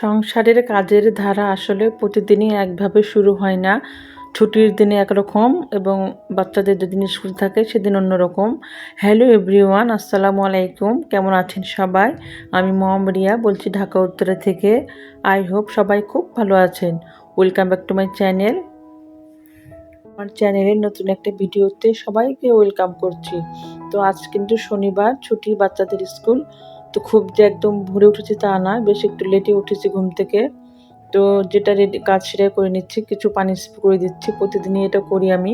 সংসারের কাজের ধারা আসলে প্রতিদিনই একভাবে শুরু হয় না। ছুটির দিনে একরকম এবং বাচ্চাদের যেদিন স্কুল থাকে সেদিন অন্যরকম। হ্যালো এভরিওয়ান আসসালামু আলাইকুম। কেমন আছেন সবাই? আমি মম রিয়া বলছি ঢাকা উত্তরা থেকে। আই হোপ সবাই খুব ভালো আছেন। Welcome back to my channel আমার চ্যানেলের নতুন একটা ভিডিওতে সবাইকে ওয়েলকাম করছি। তো আজ কিন্তু শনিবার, ছুটি বাচ্চাদের স্কুল। তো খুব যে একদম ভরে উঠেছি তা না, বেশ একটু লেটে উঠেছি ঘুম থেকে। তো যেটা রেডি কাজ সেটাই করে নিচ্ছি, কিছু পানি স্প্রে করে দিচ্ছি, প্রতিদিনই এটা করি আমি।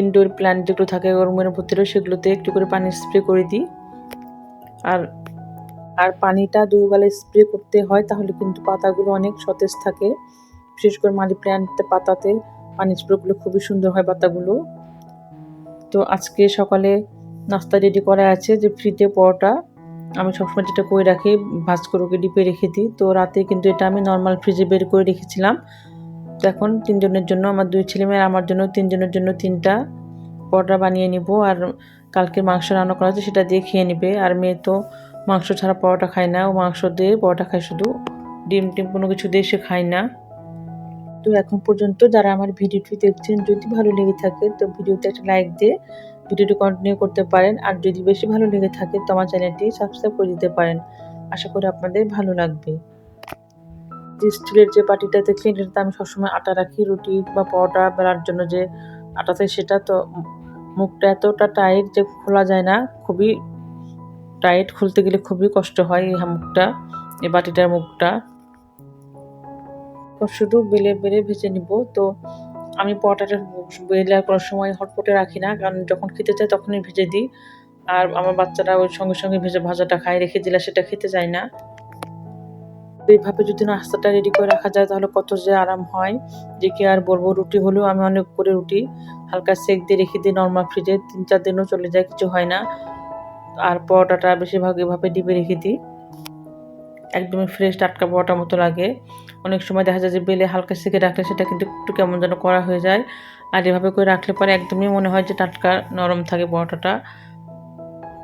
ইনডোর প্ল্যান্ট যেগুলো থাকে রুমের ভিতরে সেগুলোতে একটু করে পানি স্প্রে করে দিই। আর আর পানিটা দুই বেলা স্প্রে করতে হয়, তাহলে কিন্তু পাতাগুলো অনেক সতেজ থাকে। বিশেষ করে মানি প্ল্যান্ট পাতাতে পানি স্প্রেগুলো খুবই সুন্দর হয় পাতাগুলো। তো আজকে সকালে নাস্তা রেডি করা আছে, যে ফ্রিতে পরোটা। আমি সবসময় যেটা করে রাখি, ভাজ করে ওকে ডিপে রেখে দিই। তো রাতে কিন্তু এটা আমি নর্মাল ফ্রিজে বের করে রেখেছিলাম। তো এখন তিনজনের জন্য, আমার দুই ছেলে মেয়ে, আমার জন্য তিনজনের জন্য তিনটা পরোটা বানিয়ে নিব। আর কালকে মাংস রান্না করা আছে, সেটা দিয়ে খেয়ে নেবে। আর মেয়ে তো মাংস ছাড়া পরোটা খায় না। ও মাংস দিয়ে পরোটা খায় শুধু। ডিম টিম কোনো কিছু দিয়ে সে খায় না। তো এখন পর্যন্ত যারা আমার ভিডিওটি দেখছেন, যদি ভালো লেগে থাকে, তো ভিডিওতে একটা লাইক দিয়ে ভিডিওটি কন্টিনিউ করতে পারেন। আর যদি বেশি ভালো লেগে থাকে তো আমার চ্যানেলটি সাবস্ক্রাইব করে দিতে পারেন। আশা করি আপনাদের ভালো লাগবে। যে স্টিলের যে পাটিটা দেখলেন, এটাতে আমি সবসময় আটা রাখি, রুটি বা পরোটা বেলার জন্য যে আটা থাকে সেটা তো মুখটা এতটা টাইট যে খোলা যায় না, খুবই টাইট খুলতে গেলে খুবই কষ্ট হয় এই মুখটা এই বাটিটার মুখটা। শুধু বেলে বেলে ভেজে নিব। তো আমি পরোটাটা বেলে আর কোনো সময় হটপটে রাখি না, কারণ যখন খেতে চাই তখনই ভেজে দিই। আর আমার বাচ্চারা ওই সঙ্গে সঙ্গে ভেজে ভাজাটা খায়, রেখে দিলে সেটা খেতে চায় না। এইভাবে যদি নাস্তাটা রেডি করে রাখা যায় তাহলে কত যে আরাম হয়। যে কি আর বলব, রুটি হলেও আমি অনেক করে রুটি, হালকা সেক দিয়ে রেখে দিই নর্মাল ফ্রিজে তিন চার দিনও চলে যায়, কিছু হয় না। আর পরোটাটা বেশিরভাগ এভাবে ডিবে রেখে দিই। একদমই ফ্রেশ টাটকা পরোটার মতো লাগে। অনেক সময় দেখা যায় যে বেলে হালকা সেকে রাখলে সেটা কিন্তু একটু কেমন যেন করা হয়ে যায়। আর এভাবে করে রাখলে পরে একদমই মনে হয় যে টাটকা নরম থাকে পরোটাটা।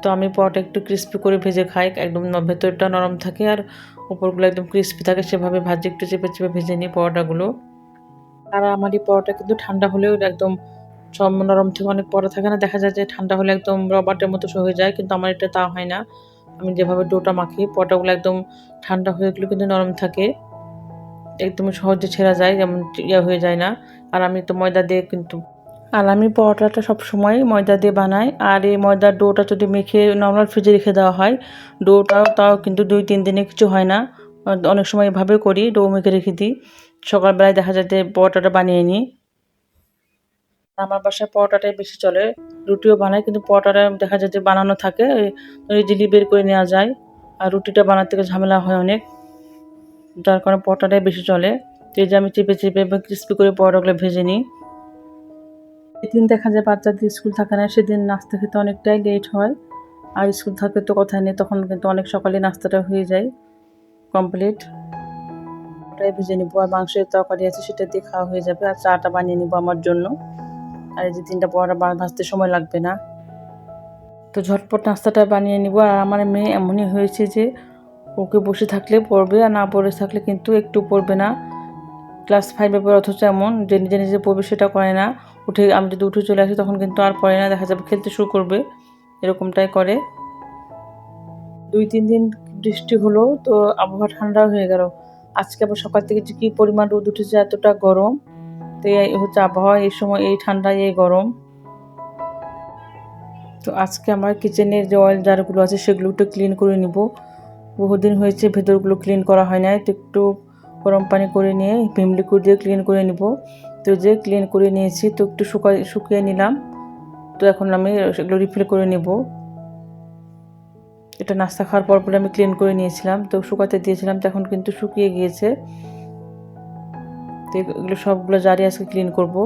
তো আমি পরোটা একটু ক্রিস্পি করে ভেজে খাই, একদম ভেতরটা নরম থাকে আর উপরগুলো একদম ক্রিস্পি থাকে, সেভাবে ভাজি একটু চেপে চেপে ভেজে নিই পরোটাগুলো। আর আমার এই পরোটা কিন্তু ঠান্ডা হলেও একদম সব নরম থেকে অনেক পরোটা থাকে না, দেখা যায় যে ঠান্ডা হলে একদম রবারের মতো হয়ে যায়, কিন্তু আমার এটা তা হয় না। আমি যেভাবে ডোটা মাখি, পটাগুলো একদম ঠান্ডা হয়ে গেলে কিন্তু নরম থাকে। একদম সহজে ছেঁড়া যায়, যেমন ইয়ে হয়ে যায় না। আর আমি তো ময়দা দিয়ে কিন্তু আর আমি পরোটাটা সবসময় ময়দা দিয়ে বানাই। আর এই ময়দার ডোটা যদি মেখে নর্মাল ফ্রিজে রেখে দেওয়া হয়, ডোটাও তাও কিন্তু দুই, তিন দিনে কিছু হয় না। অনেক সময় এভাবে করি ডো মেখে রেখে দিই। সকালবেলায় দেখা যায় যে পরোটাটা বানিয়ে নিই। আমার বাসায় পরোটাটাই বেশি চলে। রুটিও বানাই, কিন্তু পরোটাটা দেখা যায় যে বানানো থাকে ইজিলি বের করে নেওয়া যায়। আর রুটিটা বানাতে ঝামেলা হয় অনেক। যার কারণে পরোটাটাই বেশি চলে। তো এই যে আমি চেপে চেপে ক্রিস্পি করে পরোটাগুলো ভেজে নিই। যেদিন দেখা যায় বাচ্চাদের স্কুল থাকে না, সেদিন নাস্তা খেতে অনেকটাই লেট হয়। আর স্কুল থাকে তো কথা নেই, তখন কিন্তু অনেক সকালে নাস্তাটা হয়ে যায় কমপ্লিট ওটাই ভেজে নিবো, আর মাংসের তরকারি আছে সেটা দিয়ে খাওয়া হয়ে যাবে, আর চাটা বানিয়ে নিবো আমার জন্য। আর এই যে তিনটা পরোটা ভাজতে সময় লাগবে না। তো ঝটপট নাস্তাটা বানিয়ে নিব। আর আমার মেয়ে এমনই হয়েছে যে, ওকে বসে থাকলে পড়বে আর না পড়ে থাকলে কিন্তু একটু পড়বে না। ক্লাস ফাইভে পড়ে অথচ এমন যে নিজে নিজে পড়বে সেটা করে না। উঠে আমি যদি উঠে চলে আসি তখন কিন্তু আর পড়ে না, দেখা যাবে খেলতে শুরু করবে। এরকমটাই করে। দুই তিন দিন বৃষ্টি হলো, তো আবহাওয়া ঠান্ডা হয়ে গেল। আজকে আবার সকাল থেকে যে কী পরিমাণ রোদ উঠেছে, এতটা গরম। তো এই হচ্ছে আবহাওয়া এই সময়, এই ঠান্ডা এই গরম। তো আজকে আমার কিচেনের যে অয়েল জারগুলো আছে, সেগুলো একটু ক্লিন করে নিব। বহুদিন হয়েছে ভেতরগুলো ক্লিন করা হয় নাই, তো একটু গরম পানি করে নিয়ে, ভিম লিকুইড দিয়ে ক্লিন করে নিব। তো যে ক্লিন করে নিয়েছি, তো একটু শুকাই শুকিয়ে নিলাম। তো এখন আমি সেগুলো রিফিল করে নেব। এটা নাস্তা খাওয়ার পর পরে আমি ক্লিন করে নিয়েছিলাম। তো শুকাতে দিয়েছিলাম, তো এখন কিন্তু শুকিয়ে গিয়েছে। তো এগুলো সবগুলো জারি আজকে ক্লিন করব।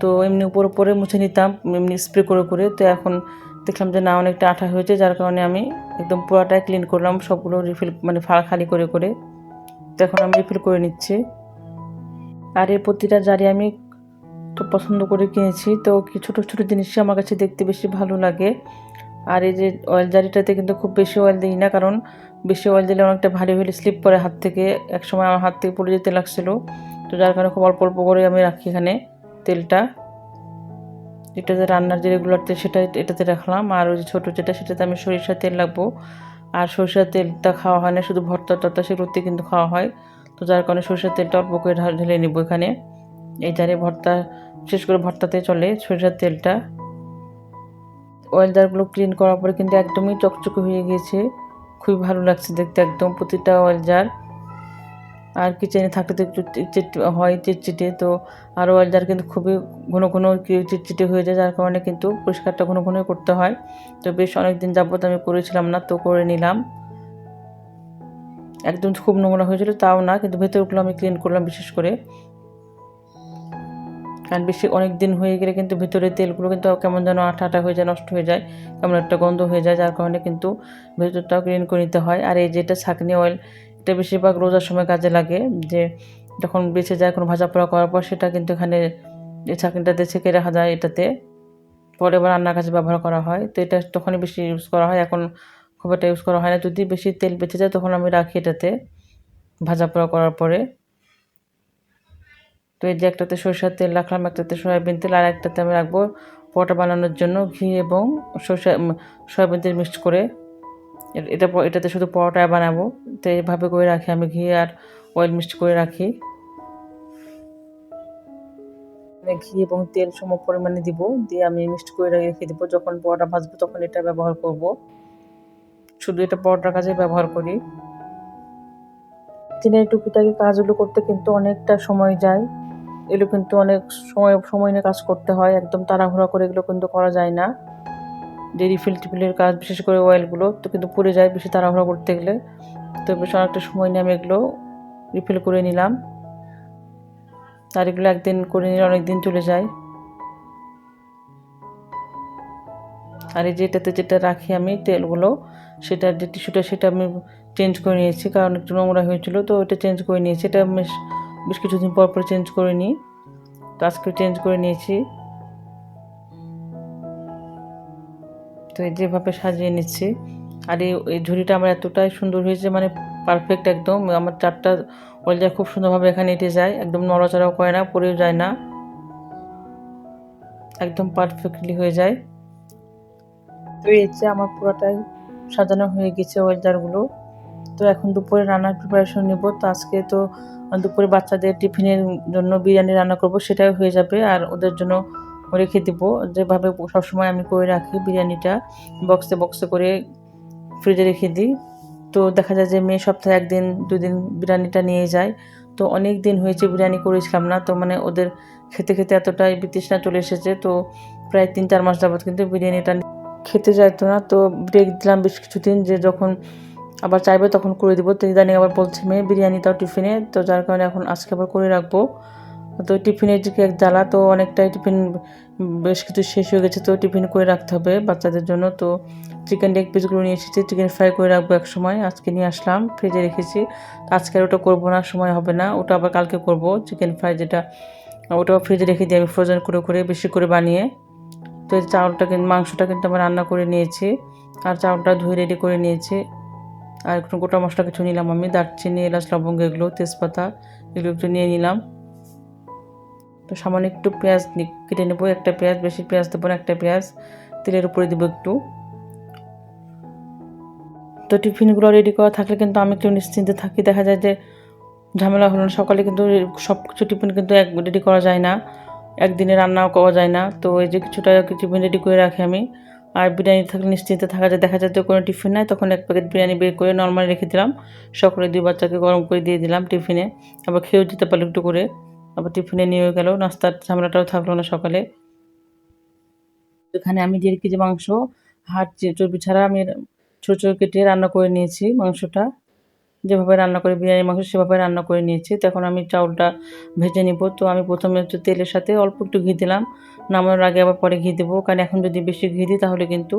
তো এমনি উপর উপরে মুছে নিতাম, এমনি স্প্রে করে করে। তো এখন দেখলাম যে না, অনেকটা আঠা হয়েছে, যার কারণে আমি একদম পুরাটাই ক্লিন করলাম, সবগুলো রিফিল মানে ফাড়া খালি করে করে। তো এখন আমি রিফিল করে নিচ্ছি। আর এই প্রতিটা জারি আমি তো পছন্দ করে কিনেছি। তো কি ছোটো ছোটো জিনিসই আমার কাছে দেখতে বেশি ভালো লাগে। আর এই যে অয়েল জারিটাতে কিন্তু খুব বেশি অয়েল দিই না, কারণ বেশি অয়েল দিলে অনেকটা ভারী হলে স্লিপ করে হাত থেকে। এক সময় আমার হাত থেকে পড়ে যেতে লাগছিল। তো যার কারণে খুব অল্প অল্প করে আমি রাখি এখানে তেলটা। এটাতে রান্নার যে রেগুলার তেল সেটা এটাতে রাখলাম। আর ওই যে ছোটো যেটা সেটাতে আমি সরিষার তেল রাখব। আর সরিষার তেলটা খাওয়া হয় না, শুধু ভর্তা টর্তা সেগুলোতে কিন্তু খাওয়া হয়। তো যার কারণে সরিষার তেলটা অল্প করে ঢেলে নিব এখানে। এই জারে ভর্তা, বিশেষ করে ভর্তাতে চলে সরিষার তেলটা। ওয়েলদারগুলো ক্লিন করার পরে কিন্তু একদমই চকচকে হয়ে গিয়েছে। খুবই ভালো লাগছে দেখতে একদম। প্রতিটা অয়েল জার আর কিচেনে থাকলে তো একটু চি- চিট- হয় চিটচিটে তো আর অয়েল জার কিন্তু খুবই ঘন ঘন চিটচিটে হয়ে যায়, যার কারণে কিন্তু পরিষ্কারটা ঘন ঘনই করতে হয়। তো বেশ অনেক দিন যাবত আমি করেছিলাম না, তো করে নিলাম। একদম খুব নোংরা হয়েছিল, তাও না, কিন্তু ভেতরগুলো আমি ক্লিন করলাম বিশেষ করে। কারণ বেশি অনেক দিন হয়ে গেলে কিন্তু ভিতরে তেলগুলো কিন্তু কেমন যেন আঠা আঠা হয়ে যায়, নষ্ট হয়ে যায়, কেমন একটা গন্ধ হয়ে যায়, যার কারণে কিন্তু ভেতরটাও ক্লিন করে নিতে হয়। আর এই যেটা ছাকনি অয়েল এটা বেশিরভাগ রোজার সময় কাজে লাগে, যে যখন বেঁচে যায়, কোনো ভাজা পোড়া করার পর সেটা কিন্তু এখানে এই ছেঁকে রাখা যায় এটাতে। পরে আবার রান্নার কাজে ব্যবহার করা হয়। তো এটা তখনই বেশি ইউজ করা হয়। এখন খুব একটা ইউজ করা হয় না। যদি বেশি তেল বেঁচে যায়, তখন আমি রাখি এটাতে ভাজা পোড়া করার পরে। তো এই যে একটাতে সরষের তেল রাখলাম, একটাতে সয়াবিন তেল আর একটাতে আমি রাখব পরোটা বানানোর জন্য ঘি এবং সরষে সয়াবিন তেল মিক্সড করে। এটা এটাতে শুধু পরোটা বানাবো। তো এইভাবে করে রাখি, আমি ঘি আর অয়েল মিক্সড করে রাখি। ঘি এবং তেল সম পরিমাণে দিব। দিয়ে আমি মিক্সড করে রেখে দিব। যখন পরোটা ভাজবো তখন এটা ব্যবহার করব। শুধু এটা পরোটার কাজে ব্যবহার করি। দিনের টুকিটাকি কাজগুলো করতে কিন্তু অনেকটা সময় যায়। এগুলো কিন্তু অনেক সময় সময় নিয়ে কাজ করতে হয়। একদম তাড়াহুড়া করে এগুলো কিন্তু করা যায় না। যে রিফিল টিফিলের কাজ, বিশেষ করে অয়েলগুলো তো কিন্তু পড়ে যায় বেশি তাড়াহুড়া করতে গেলে। তো বেশ অনেকটা সময় নিয়ে আমি এগুলো রিফিল করে নিলাম। আর এগুলো একদিন করে নিলে অনেক দিন চলে যায়। আর এই যেটাতে যেটা রাখি আমি তেলগুলো সেটার যে টিস্যুটা, সেটা আমি চেঞ্জ করে নিয়েছি, কারণ একটু নোংরা হয়েছিল, তো ওটা চেঞ্জ করে নিয়েছি। এটা বেশ বেশ কিছুদিন পর পর চেঞ্জ করে নিই। তো আজকে চেঞ্জ করে নিয়েছি। তো এই যেভাবে সাজিয়ে নিচ্ছি, আর এই ঝুড়িটা আমার এতটাই সুন্দর হয়েছে মানে পারফেক্ট একদম। আমার চারটা ওয়েলজার খুব সুন্দরভাবে এখানে এঁটে যায়, একদম নড়াচড়াও করে না পরেও যায় না। একদম পারফেক্টলি হয়ে যায়। তো এই যে আমার পুরোটাই সাজানো হয়ে গেছে ওয়েলজারগুলো তো এখন দুপুরে রান্নার প্রিপারেশন নেব। তো আজকে তো দুপুরে বাচ্চাদের টিফিনের জন্য বিরিয়ানি রান্না করব সেটাই হয়ে যাবে। আর ওদের জন্য রেখে দিব। যেভাবে সবসময় আমি করে রাখি বিরিয়ানিটা বক্সে বক্সে করে ফ্রিজে রেখে দিই। তো দেখা যায় যে মেয়ে সপ্তাহে একদিন, দুদিন বিরিয়ানিটা নিয়ে যায়। তো অনেক দিন হয়েছে বিরিয়ানি করেছিলাম না, তো মানে ওদের খেতে খেতে এতটাই বিতৃষ্ণা চলে এসেছে, তো প্রায় তিন চার মাস যাবত কিন্তু বিরিয়ানিটা খেতে যাইতো না। তো ব্রেক দিলাম বেশ কিছুদিন যে যখন আবার চাইবে তখন করে দিব। তো ইদানিং আবার বলছে, মেয়ে বিরিয়ানি দাও টিফিনে। তো যার কারণে এখন আজকে আবার করে রাখব। তো টিফিনের যে জ্বালা তো অনেকটাই টিফিন বেশ কিছু শেষ হয়ে গেছে, তো টিফিন করে রাখতে হবে বাচ্চাদের জন্য। তো চিকেন লেগ পিসগুলো নিয়ে এসেছি চিকেন ফ্রাই করে রাখব এক সময়, আজকে নিয়ে আসলাম ফ্রিজে রেখেছি। আজকে ওটা করব না, সময় হবে না, ওটা আবার কালকে করব চিকেন ফ্রাই যেটা, ওটাও ফ্রিজে রেখে দিই আমি ফ্রোজেন করে করে, বেশি করে বানিয়ে। তো এই চাউলটা কিন্তু মাংসটা কিন্তু আমি রান্না করে নিয়েছি, আর চাউলটা ধুয়ে রেডি করে নিয়েছি। আর একটু গোটা মশলা কিছু নিলাম আমি, দারচিনি, এলাচ, লবঙ্গ এগুলো, তেজপাতা এগুলো একটু নিয়ে নিলাম। তো সামান্য একটু পেঁয়াজ কেটে নেব, একটা পেঁয়াজ, বেশি পেঁয়াজ দেবো না, একটা পেঁয়াজ। তেলের উপরে দেবো একটু। তো টিফিনগুলো রেডি করা থাকলে কিন্তু আমি একটু নিশ্চিন্তে থাকি। দেখা যায় যে ঝামেলা হলো না, সকালে কিন্তু সব কিছু টিফিন কিন্তু এক রেডি করা যায় না। একদিনে রান্নাও করা যায় না। তো এই যে কিছুটা টিফিন রেডি করে রাখি আমি। আর বিরিয়ানি থাকলে নিশ্চিন্তে থাকা যায়। দেখা যায় যে কোনো টিফিন নাই, তখন এক প্যাকেট বিরিয়ানি বের করে নর্মাল রেখে দিলাম। সকালে দুই বাচ্চাকে গরম করে দিয়ে দিলাম টিফিনে। আবার খেয়েও যেতে পারল একটু করে। আবার টিফিনে নিয়ে গেল, নাস্তার ঝামেলাটাও থাকল না সকালে। এখানে আমি দেড় কেজি মাংস হাট চর্বি ছাড়া আমি ছোটো ছোটো কেটে রান্না করে নিয়েছি মাংসটা। যেভাবে রান্না করে বিরিয়ানি মাংস, সেভাবে রান্না করে নিয়েছি। তখন আমি চাউলটা ভেজে নিব। তো আমি প্রথমে হচ্ছে তেলের সাথে অল্প একটু ঘি দিলাম। নামানোর আগে আবার পরে ঘি দেবো। কারণ এখন যদি বেশি ঘি দিই, তাহলে কিন্তু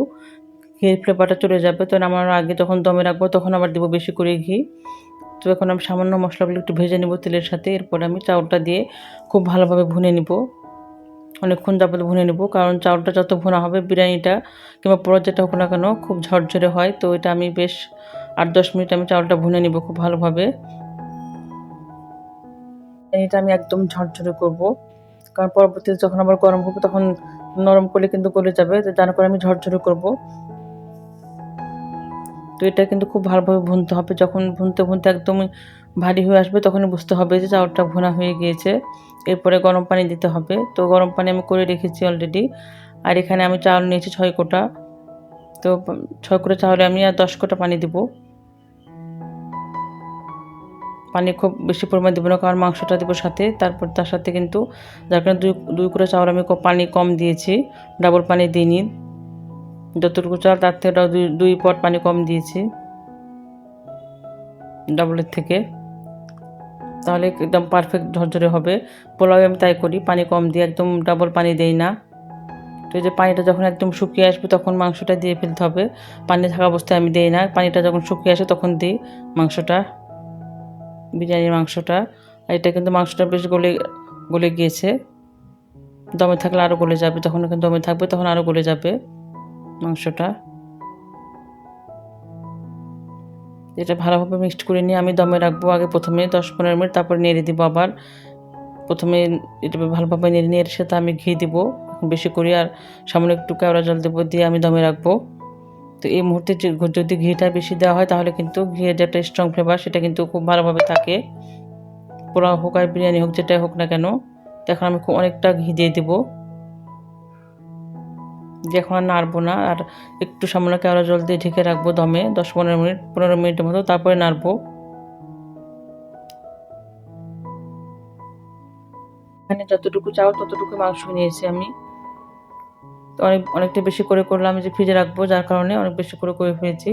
ঘির ফ্লেভারটা চলে যাবে। তো নামানোর আগে যখন দমে রাখব, তখন আবার দেবো বেশি করে ঘি। তো এখন আমি সামান্য মশলাগুলো একটু ভেজে নেব তেলের সাথে। এরপর আমি চাউলটা দিয়ে খুব ভালোভাবে ভুনে নিব। অনেকক্ষণ যাবত ভুনে নেব, কারণ চাউলটা যত ভুনা হবে, বিরিয়ানিটা কিংবা পোড়া যেটা হোক না কেন, খুব ঝরঝরে হয়। তো এটা আমি বেশ আট দশ মিনিট আমি চাউলটা ভুনে নিব খুব ভালোভাবে। এটা আমি একদম ঝরঝরে করব। কারণ পরবর্তীতে যখন আবার গরম করব, তখন নরম করলে কিন্তু গলে যাবে। যার করে আমি ঝরঝরে করব। তো এটা কিন্তু খুব ভালোভাবে ভুনতে হবে। যখন ভুনতে ভুনতে একদমই ভারী হয়ে আসবে, তখনই বুঝতে হবে যে চাউলটা ভুনা হয়ে গিয়েছে। এরপরে গরম পানি দিতে হবে। তো গরম পানি আমি করে রেখেছি অলরেডি আর এখানে আমি চাউল নিয়েছি ছয় কোটা। তো ছয় কোটা চাউলে আমি আর দশ কোটা পানি দেবো। পানি খুব বেশি পরিমাণ দেবো না, কারণ মাংসটা দেবো সাথে। তারপর তার সাথে কিন্তু যার কারণে দুই দুই করে চাউল আমি পানি কম দিয়েছি। ডাবল পানি দিইনি। যতটুকু চাল, তার থেকে দুই দুই পট পানি কম দিয়েছি। ডাবলের থেকে। তাহলে একদম পারফেক্ট ঝরঝরে হবে। পোলাও আমি তাই করি, পানি কম দিয়ে একদম ডাবল পানি দেই না। তো এই যে পানিটা যখন একদম শুকিয়ে আসবে, তখন মাংসটা দিয়ে ফেলতে হবে। পানি থাকা অবস্থায় আমি দিই না। পানিটা যখন শুকিয়ে আসে, তখন দিই মাংসটা, বিরিয়ানির মাংসটা। আর এটা কিন্তু মাংসটা বেশ গলে গলে গিয়েছে। দমে থাকলে আরও গলে যাবে। যখন এখন দমে থাকবে, তখন আরও গলে যাবে। মাংসটা। এটা ভালোভাবে মিক্সড করে নিয়ে আমি দমে রাখব আগে প্রথমে দশ পনেরো মিনিট, তারপরে নেড়ে দিব আবার। প্রথমে এটা ভালোভাবে নেড়ে নিয়ে সাথে আমি ঘি দিব বেশি করে আর সামনে একটু কেওড়া জল দেবো দিয়ে আমি দমে রাখব। তো এই মুহূর্তে যদি ঘিটা বেশি দেওয়া হয় তাহলে কিন্তু ঘিয়ের যে একটা স্ট্রং ফ্লেভার সেটা কিন্তু খুব ভালোভাবে থাকে। পোলাও হোক আর বিরিয়ানি হোক যেটাই হোক না কেন, এখন আমি খুব অনেকটা ঘি দিয়ে দেবো। এখন আর নাড়বো না, আর একটু সামান্য কেওড়া জল দিয়ে ঢেকে রাখব দমে, দশ পনেরো মিনিট, পনেরো মিনিটের মতো, তারপরে নাড়বো। এখানে যতটুকু চাও ততটুকু মাংস নিয়েছি আমি। তো অনেক, অনেকটা বেশি করে করলাম যে ফ্রিজে রাখব, যার কারণে অনেক বেশি করে করে ফেলেছি।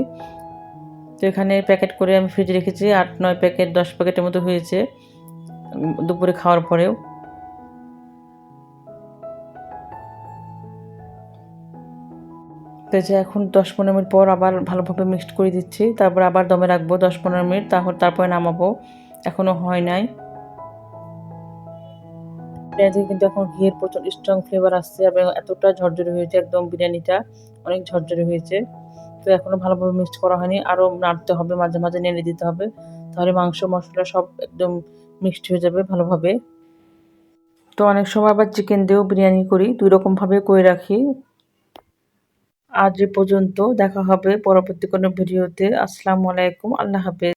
তো এখানে প্যাকেট করে আমি ফ্রিজে রেখেছি, আট, নয় প্যাকেট, দশ প্যাকেটের মতো হয়েছে, দুপুরে খাওয়ার পরেও। যে এখন দশ পনেরো মিনিট পর আবার ভালোভাবে মিক্সড করে দিচ্ছি। তারপর আবার দমে রাখব দশ পনেরো মিনিট, তারপর তারপরে নামাবো। এখনও হয় নাই। বিরিয়ানিতে কিন্তু এখন ঘিয়ের প্রচুর স্ট্রং ফ্লেভার আসছে এবং এতটা ঝরঝরে হয়েছে একদম বিরিয়ানিটা, অনেক ঝরঝরে হয়েছে। তো এখনও ভালোভাবে মিক্সড করা হয়নি। আরও নাড়তে হবে, মাঝে মাঝে নেড়ে দিতে হবে। তাহলে মাংস, মশলা সব একদম মিক্সড হয়ে যাবে ভালোভাবে। তো অনেক সময় আবার চিকেন দিয়েও বিরিয়ানি করি। দুই রকমভাবে করে রাখি। আজ এ পর্যন্ত দেখা হবে পরবর্তী কোনো ভিডিওতে। আসসালামু আলাইকুম আল্লাহ হাফেজ।